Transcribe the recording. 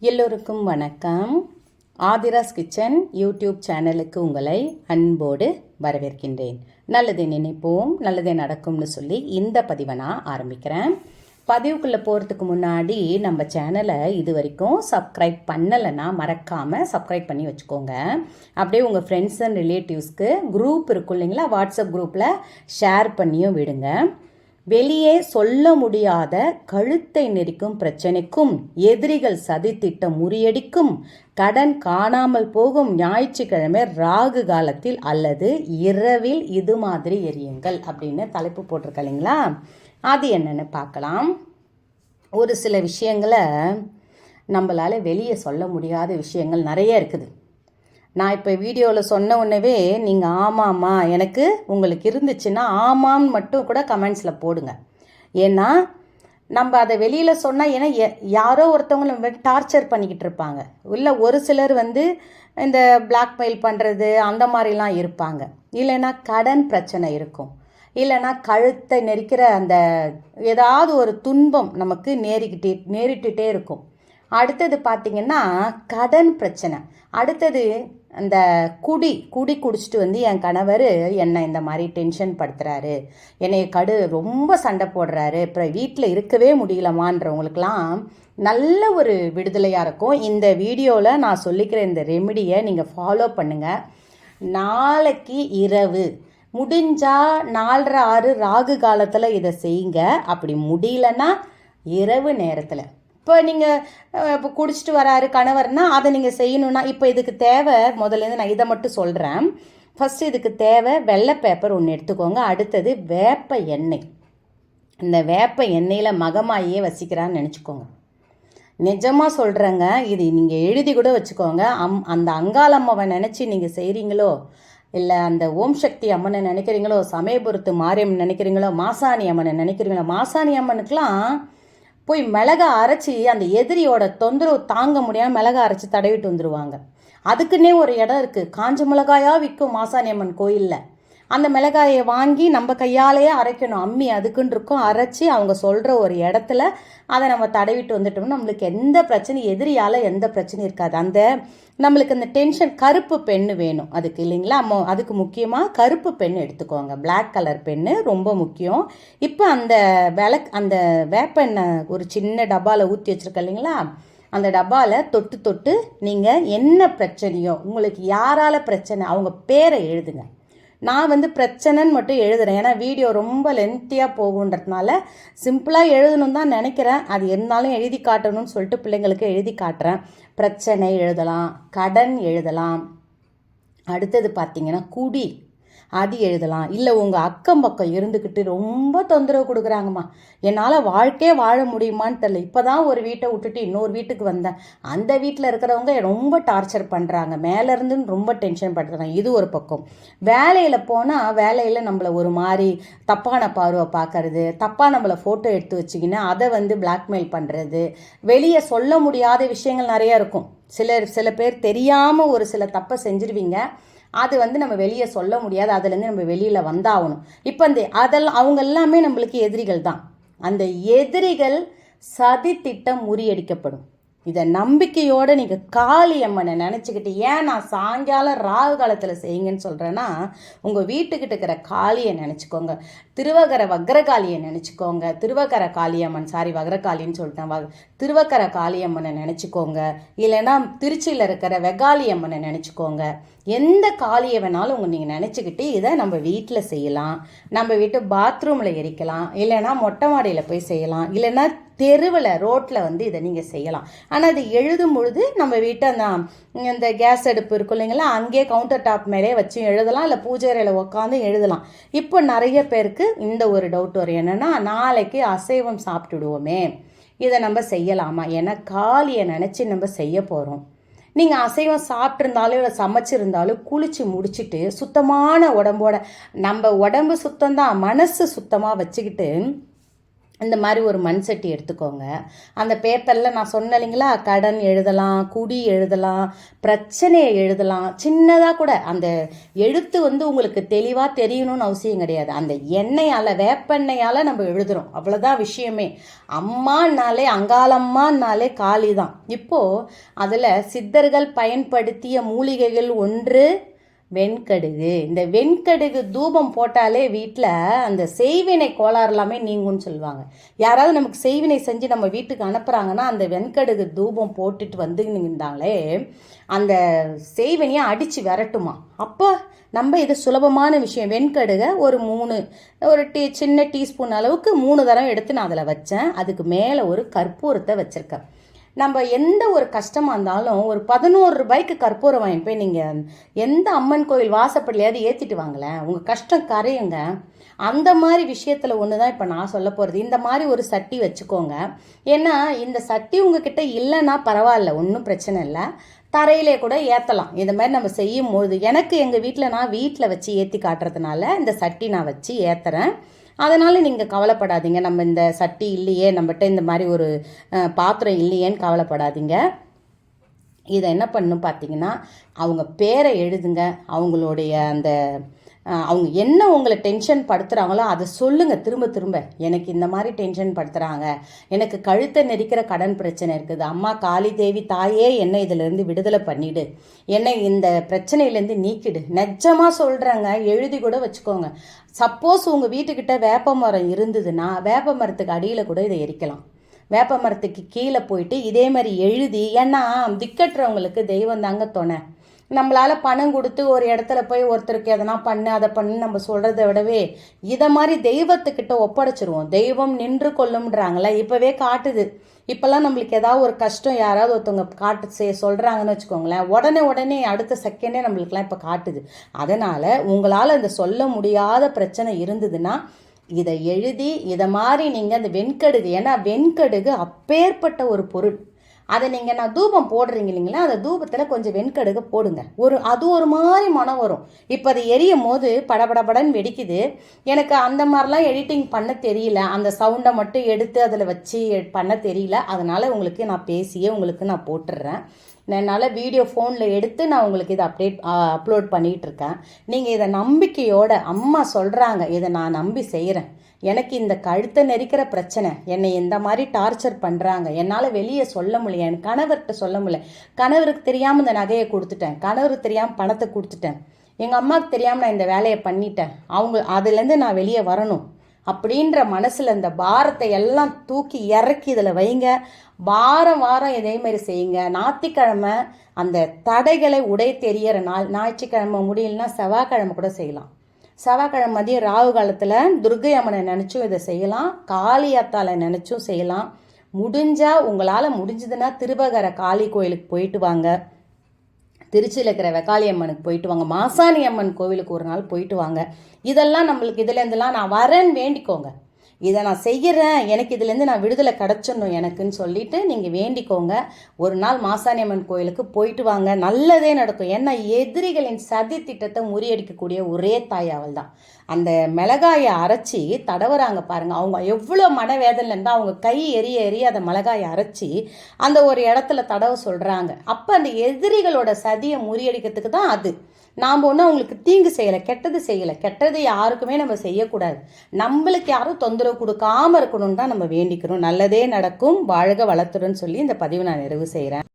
எல்லோருக்கும் வணக்கம். Aadhira's kitchen YouTube சேனலுக்கு உங்களை அன்போடு வரவேற்கின்றேன். நல்லதை நினைப்போம் நல்லதே நடக்கும்னு சொல்லி இந்த பதிவை நான் ஆரம்பிக்கிறேன். பதிவுக்குள்ளே போகிறதுக்கு முன்னாடி நம்ம சேனலை இது வரைக்கும் சப்ஸ்கிரைப் பண்ணலைன்னா மறக்காமல் சப்ஸ்கிரைப் பண்ணி வச்சுக்கோங்க. அப்படியே உங்கள் ஃப்ரெண்ட்ஸ் அண்ட் ரிலேட்டிவ்ஸ்க்கு குரூப் இருக்கும் இல்லைங்களா? வாட்ஸ்அப் குரூப்பில் ஷேர் பண்ணியும் விடுங்க. வெளியே சொல்ல முடியாத கழுத்தை நெரிக்கும் பிரச்சனைக்கும் எதிரிகள் சதித்திட்டம் முறியடிக்கும் கடன் காணாமல் போகும் ஞாயிற்றுக்கிழமை ராகு காலத்தில் அல்லது இரவில் இது மாதிரி எரியுங்கள் அப்படின்னு தலைப்பு போட்டிருக்க இல்லைங்களா? அது என்னன்னு பார்க்கலாம். ஒரு சில விஷயங்களை நம்மளால் வெளியே சொல்ல முடியாத விஷயங்கள் நிறைய இருக்குது. நான் இப்போ வீடியோவில் சொன்ன உடனே நீங்கள் ஆமாம்மா எனக்கு உங்களுக்கு இருந்துச்சுன்னா ஆமாம்னு மட்டும் கூட கமெண்ட்ஸில் போடுங்க. ஏன்னா நம்ம அதை வெளியில் சொன்னால் ஏன்னா யாரோ ஒருத்தவங்க நம்ம டார்ச்சர் பண்ணிக்கிட்டு இருப்பாங்க. இல்லை ஒரு சிலர் வந்து இந்த பிளாக்மெயில் பண்ணுறது அந்த மாதிரிலாம் இருப்பாங்க. இல்லைன்னா கடன் பிரச்சனை இருக்கும். இல்லைன்னா கழுத்தை நெரிக்கிற அந்த ஏதாவது ஒரு துன்பம் நமக்கு நேரிக்கிட்டே நேரிட்டுட்டே இருக்கும். அடுத்தது பார்த்தீங்கன்னா கடன் பிரச்சனை. அடுத்தது அந்த குடி குடி குடிச்சிட்டு வந்து என் கணவர் என்னை இந்த மாதிரி டென்ஷன் படுத்துகிறாரு என்னை கடு ரொம்ப சண்டை போடுறாரு. அப்புறம் வீட்டில் இருக்கவே முடியலமான்றவங்களுக்கெல்லாம் நல்ல ஒரு விடுதலையாக இருக்கும். இந்த வீடியோவில் நான் சொல்லிக்கிற இந்த ரெமிடியை நீங்கள் ஃபாலோ பண்ணுங்கள் நாளைக்கு இரவு. முடிஞ்சால் நாலரை ஆறு ராகு காலத்தில் இதை செய்யுங்க. அப்படி முடியலன்னா இரவு நேரத்தில். இப்போ நீங்கள் இப்போ குடிச்சிட்டு வராரு கணவர்னா அதை நீங்கள் செய்யணும்னா இப்போ இதுக்கு தேவை முதல்லேருந்து நான் இதை மட்டும் சொல்கிறேன் ஃபஸ்ட்டு இதுக்கு தேவை வெள்ளை பேப்பர் ஒன்று எடுத்துக்கோங்க. அடுத்தது வேப்ப எண்ணெய். இந்த வேப்ப எண்ணெயில் மகமாயே வசிக்கிறான்னு நினச்சிக்கோங்க. நிஜமாக சொல்கிறேங்க இது நீங்கள் எழுதி கூட வச்சுக்கோங்க. அம் அந்த அங்காளம்மாவை நினச்சி நீங்கள் செய்கிறீங்களோ இல்லை அந்த ஓம் சக்தி அம்மனை நினைக்கிறீங்களோ சமயபுரத்து மாரியம்மன் நினைக்கிறீங்களோ மாசாணி அம்மனை நினைக்கிறீங்களோ மாசாணி அம்மனுக்கெலாம் போய் மிளகா அரைச்சி அந்த எதிரியோட தொந்தரவு தாங்க முடியாமல் மிளகா அரைச்சி தடவிட்டு வந்துடுவாங்க அதுக்குன்னே ஒரு இடம் இருக்குது காஞ்ச மிளகாயாக விற்கும் மாசாணி அம்மன் கோயிலில். அந்த மிளகாயை வாங்கி நம்ம கையாலேயே அரைக்கணும். அம்மி அதுக்குன்னு இருக்கும். அரைச்சி அவங்க சொல்கிற ஒரு இடத்துல அதை நம்ம தடவிட்டு வந்துட்டோம்னா நம்மளுக்கு எந்த பிரச்சனையும் எதிரியால் எந்த பிரச்சனையும் இருக்காது. அந்த நம்மளுக்கு அந்த டென்ஷன் கருப்பு பெண்ணு வேணும். அதுக்கு இல்லைங்களா? மொ அதுக்கு முக்கியமாக கருப்பு பெண் எடுத்துக்கோங்க. பிளாக் கலர் பெண்ணு ரொம்ப முக்கியம். இப்போ அந்த விளக் அந்த வேப்பெண்ணெய் ஒரு சின்ன டப்பாவில் ஊற்றி வச்சுருக்க இல்லைங்களா? அந்த டப்பாவில் தொட்டு தொட்டு நீங்கள் என்ன பிரச்சனையோ உங்களுக்கு யாரால பிரச்சனை அவங்க பேரை எழுதுங்க. நான் வந்து பிரச்சனைன்னு மட்டும் எழுதுகிறேன் ஏன்னா வீடியோ ரொம்ப லென்த்தியாக போகுன்றதுனால சிம்பிளாக எழுதணும் தான் நினைக்கிறேன். அது இருந்தாலும் எழுதி காட்டணும்னு சொல்லிட்டு பிள்ளைங்களுக்கு எழுதி காட்டுறேன். பிரச்சனை எழுதலாம் கடன் எழுதலாம். அடுத்தது பார்த்தீங்கன்னா குடி. அது எழுதலாம். இல்லை உங்கள் அக்கம் பக்கம் இருந்துக்கிட்டு ரொம்ப தொந்தரவு கொடுக்குறாங்கம்மா. என்னால் வாழ்க்கையே வாழ முடியுமான்னு தெரில இப்போ தான் ஒரு வீட்டை விட்டுட்டு இன்னொரு வீட்டுக்கு வந்தேன். அந்த வீட்டில் இருக்கிறவங்க ரொம்ப டார்ச்சர் பண்ணுறாங்க மேலேருந்துன்னு ரொம்ப டென்ஷன் படுத்துறாங்க இது ஒரு பக்கம். வேலையில் போனால் வேலையில் நம்மளை ஒரு மாதிரி தப்பான பார்வை பார்க்கறது தப்பாக நம்மளை ஃபோட்டோ எடுத்து வச்சிக்கின்னு அதை வந்து பிளாக்மெயில் பண்ணுறது வெளியே சொல்ல முடியாத விஷயங்கள் நிறையா இருக்கும். சிலர் சில பேர் தெரியாமல் ஒரு சில தப்பை செஞ்சிருவீங்க. அது வந்து நம்ம வெளியே சொல்ல முடியாது. அதுலேருந்து நம்ம வெளியில் வந்தாகணும். இப்போ அந்த அதெல்லாம் அவங்க எல்லாமே நம்மளுக்கு எதிரிகள் தான். அந்த எதிரிகள் சதி திட்டம் முறியடிக்கப்படும். இதை நம்பிக்கையோடு நீங்கள் காளியம்மனை நினச்சிக்கிட்டு ஏன் நான் சாயங்காலம் ராகு காலத்தில் செய்யுங்கன்னு சொல்கிறேன்னா உங்கள் வீட்டுக்கிட்ட இருக்கிற காளியை நினச்சிக்கோங்க. திருவகர வக்ரகாளியை நினச்சிக்கோங்க. திருவகர காளியம்மன் சாரி வக்ரகாளின்னு சொல்லிட்டேன். வ திருவக்கர காளியம்மனை நினச்சிக்கோங்க. இல்லைன்னா திருச்சியில் இருக்கிற வெகாளியம்மனை நினச்சிக்கோங்க. எந்த காளியை வேணாலும் உங்கள் நீங்கள் நினச்சிக்கிட்டு இதை நம்ம வீட்டில் செய்யலாம். நம்ம வீட்டு பாத்ரூமில் எரிக்கலாம். இல்லைன்னா மொட்டை மாடியில் போய் செய்யலாம். இல்லைன்னா தெருவில் ரோட்டில் வந்து இதை நீங்கள் செய்யலாம். ஆனால் இது எழுதும் பொழுது நம்ம வீட்டை அந்த இந்த கேஸ் அடுப்பு இருக்கும் இல்லைங்களா? அங்கேயே கவுண்டர் டாப் மேலே வச்சு எழுதலாம். இல்லை பூஜை அறையில் உட்காந்து எழுதலாம். இப்போ நிறைய பேருக்கு இந்த ஒரு டவுட் வரும். என்னென்னா நாளைக்கு அசைவம் சாப்பிட்டுடுவோமே. இதை நம்ம செய்யலாமா? ஏன்னா காலியை நினச்சி நம்ம செய்ய போகிறோம் நீங்கள் அசைவம் சாப்பிட்ருந்தாலும் இல்லை சமைச்சிருந்தாலும் குளித்து முடிச்சிட்டு சுத்தமான உடம்போட நம்ம உடம்பு சுத்தம்தான் மனசு சுத்தமாக வச்சுக்கிட்டு இந்த மாதிரி ஒரு மண் சட்டி எடுத்துக்கோங்க. அந்த பேப்பரில் நான் சொன்னேன் இல்லைங்களா? கடன் எழுதலாம் குடி எழுதலாம் பிரச்சனையை எழுதலாம். சின்னதாக கூட அந்த எழுத்து வந்து உங்களுக்கு தெளிவாக தெரியணும்னு அவசியம் கிடையாது. அந்த எண்ணெயால் வேப்பெண்ணெயால் நம்ம எழுதுகிறோம் அவ்வளோதான் விஷயமே. அம்மானாலே அங்காளம்மானாலே காளி தான் இப்போது அதில் சித்தர்கள் பயன்படுத்திய மூலிகைகள் ஒன்று வெண்கடுகு. இந்த வெண்கடுகு தூபம் போட்டாலே வீட்டில் அந்த செய்வினை கோளாறு எல்லாமே நீங்கும்னு சொல்லுவாங்க. யாராவது நமக்கு செய்வினை செஞ்சு நம்ம வீட்டுக்கு அனுப்புகிறாங்கன்னா அந்த வெண்கடுகு தூபம் போட்டுட்டு வந்துருந்தாங்களே அந்த செய்வினையை அடித்து விரட்டுமா? அப்போ நம்ம இது சுலபமான விஷயம். வெண்கடுகை ஒரு மூணு ஒரு டீ சின்ன டீஸ்பூன் அளவுக்கு மூணு தரம் எடுத்து நான் அதில் வச்சேன். அதுக்கு மேலே ஒரு கற்பூரத்தை வச்சுருக்கேன். நம்ம எந்த ஒரு கஷ்டமாக இருந்தாலும் ஒரு பதினோரு ரூபாய்க்கு கற்பூரம் வாங்கி போய் நீங்கள் எந்த அம்மன் கோயில் வாசப்படிலையாவது ஏற்றிட்டு வாங்களேன். உங்கள் கஷ்டம் கரையுங்க. அந்த மாதிரி விஷயத்தில் ஒன்று தான் இப்போ நான் சொல்ல போகிறது இந்த மாதிரி ஒரு சட்டி வச்சுக்கோங்க. ஏன்னா இந்த சட்டி உங்ககிட்ட இல்லைன்னா பரவாயில்ல ஒன்றும் பிரச்சனை இல்லை. தரையிலே கூட ஏற்றலாம் இந்த மாதிரி நம்ம செய்யும் பொழுது எனக்கு எங்கள் வீட்டில் நான் வீட்டில் வச்சு ஏற்றி காட்டுறதுனால இந்த சட்டி நான் வச்சு ஏற்றுறேன் அதனால் நீங்கள் கவலைப்படாதீங்க. நம்ம இந்த சட்டி இல்லையே நம்மகிட்ட இந்த மாதிரி ஒரு பாத்திரம் இல்லையேன்னு கவலைப்படாதீங்க. இதை என்ன பண்ணும் பார்த்தீங்கன்னா அவங்க பேரை எழுதுங்க. அவங்களுடைய அந்த அவங்க என்ன உங்களை டென்ஷன் படுத்துகிறாங்களோ அதை சொல்லுங்கள் திரும்ப திரும்ப. எனக்கு இந்த மாதிரி டென்ஷன் படுத்துகிறாங்க எனக்கு கழுத்தை நெரிக்கிற கடன் பிரச்சனை இருக்குது. அம்மா காளி தேவி தாயே என்னை இதிலேருந்து விடுதலை பண்ணிடு. என்னை இந்த பிரச்சனையிலேருந்து நீக்கிடு. நிஜமாக சொல்கிறேங்க எழுதி கூட வச்சுக்கோங்க. சப்போஸ் உங்கள் வீட்டுக்கிட்ட வேப்ப மரம் இருந்ததுன்னா வேப்ப மரத்துக்கு அடியில் கூட இதை எரிக்கலாம். வேப்ப மரத்துக்கு கீழே போயிட்டு இதே மாதிரி எழுதி ஏன்னா திக்கட்டுறவங்களுக்கு தெய்வம் தாங்க துணை. நம்மளால பணம் கொடுத்து ஒரு இடத்துல போய் ஒருத்தருக்கு எதனா பண்ணு அதை பண்ணு நம்ம சொல்கிறத விடவே இதை மாதிரி தெய்வத்துக்கிட்ட ஒப்படைச்சிருவோம். தெய்வம் நின்று கொள்ளும்ன்றாங்களே இப்போவே காட்டுது. இப்போல்லாம் நம்மளுக்கு ஏதாவது ஒரு கஷ்டம் யாராவது ஒருத்தவங்க காட்டு செய்ய சொல்கிறாங்கன்னு வச்சுக்கோங்களேன் உடனே உடனே அடுத்த செகண்டே நம்மளுக்குலாம் இப்போ காட்டுது. அதனால் உங்களால் இந்த சொல்ல முடியாத பிரச்சனை இருந்ததுன்னா இதை எழுதி இதை மாதிரி நீங்கள் அந்த வெண்கடுகு ஏன்னா வெண்கடுகு அப்பேற்பட்ட ஒரு பொருள். அதை நீங்கள் நான் தூபம் போடுறீங்க இல்லைங்களா? அந்த தூபத்தில் கொஞ்சம் வெண்கடுகு போடுங்க. ஒரு அது ஒரு மாதிரி மனம் வரும். இப்போ அது எரியும் போது படபடபடன்னு வெடிக்குது. எனக்கு அந்த மாதிரிலாம் எடிட்டிங் பண்ண தெரியல. அந்த சவுண்டை மட்டும் எடுத்து அதில் வச்சு பண்ண தெரியல. அதனால் உங்களுக்கு நான் பேசியே உங்களுக்கு நான் போட்டுடுறேன் என்னால் வீடியோ ஃபோனில் எடுத்து நான் உங்களுக்கு இதை அப்டேட் அப்லோட் பண்ணிகிட்ருக்கேன். நீங்கள் இதை நம்பிக்கையோட அம்மா சொல்கிறாங்க இதை நான் நம்பி செய்கிறேன் எனக்கு இந்த கழுத்தை நெரிக்கிற பிரச்சனை என்னை இந்த மாதிரி டார்ச்சர் பண்ணுறாங்க என்னால் வெளியே சொல்ல முடியல என் கணவர்கிட்ட சொல்ல முடியல. கணவருக்கு தெரியாமல் இந்த நகையை கொடுத்துட்டேன். கணவருக்கு தெரியாமல் பணத்தை கொடுத்துட்டேன். எங்கள் அம்மாவுக்கு தெரியாமல் நான் இந்த வேலையை பண்ணிட்டேன். அவங்க அதுலேருந்து நான் வெளியே வரணும். அப்படின்ற மனசில் இந்த பாரத்தை எல்லாம் தூக்கி இறக்கி இதில் வைங்க. வாரம் வாரம் இதே மாதிரி செய்யுங்க. ஞாத்திக்கிழமை அந்த தடைகளை உடை தெரியற நாள் ஞாயிற்றுக்கிழமை முடியலன்னா செவ்வாய்க்கிழமை கூட செய்யலாம். செவ்வாய்க்கிழமை மதியம் ராகு காலத்தில் துர்கை அம்மனை நினச்சும் இதை செய்யலாம். காளியாத்தாலை நினச்சும் செய்யலாம். முடிஞ்சால் உங்களால் முடிஞ்சதுன்னா திருபகர காளி கோயிலுக்கு போயிட்டு வாங்க. திருச்சியில் இருக்கிற வெக்காளி அம்மனுக்கு போயிட்டு வாங்க. மாசாணி அம்மன் கோவிலுக்கு ஒரு நாள் போயிட்டு வாங்க. இதெல்லாம் நம்மளுக்கு இதுலேருந்துலாம் நான் வரேன்னு வேண்டிக்கோங்க. இதை நான் செய்கிறேன் எனக்கு இதுலேருந்து நான் விடுதலை கிடச்சிடணும் எனக்குன்னு சொல்லிட்டு நீங்கள் வேண்டிக்கோங்க. ஒரு நாள் மாசாணி அம்மன் கோயிலுக்கு போயிட்டு வாங்க நல்லதே நடக்கும். ஏன்னா எதிரிகளின் சதி திட்டத்தை முறியடிக்கக்கூடிய ஒரே தாய் அவள் தான் அந்த மிளகாயை அரைச்சி தடவுறாங்க பாருங்கள் அவங்க எவ்வளோ மனவேதனையில் இருந்தால் அவங்க கை எரிய எரிய அந்த மிளகாயை அரைச்சி அந்த ஒரு இடத்துல தடவை சொல்கிறாங்க அப்போ அந்த எதிரிகளோட சதியை முறியடிக்கிறதுக்கு தான் அது. நாம் ஒன்றும் அவங்களுக்கு தீங்கு செய்யலை கெட்டது செய்யலை. கெட்டது யாருக்குமே நம்ம செய்யக்கூடாது. நம்மளுக்கு யாரும் தொந்தரவு கொடுக்காம இருக்கணும்னு தான் நம்ம வேண்டிக்கிறோம். நல்லதே நடக்கும். வாழ்க வளத்துடன் சொல்லி இந்த பதிவு நான் நிறைவு செய்கிறேன்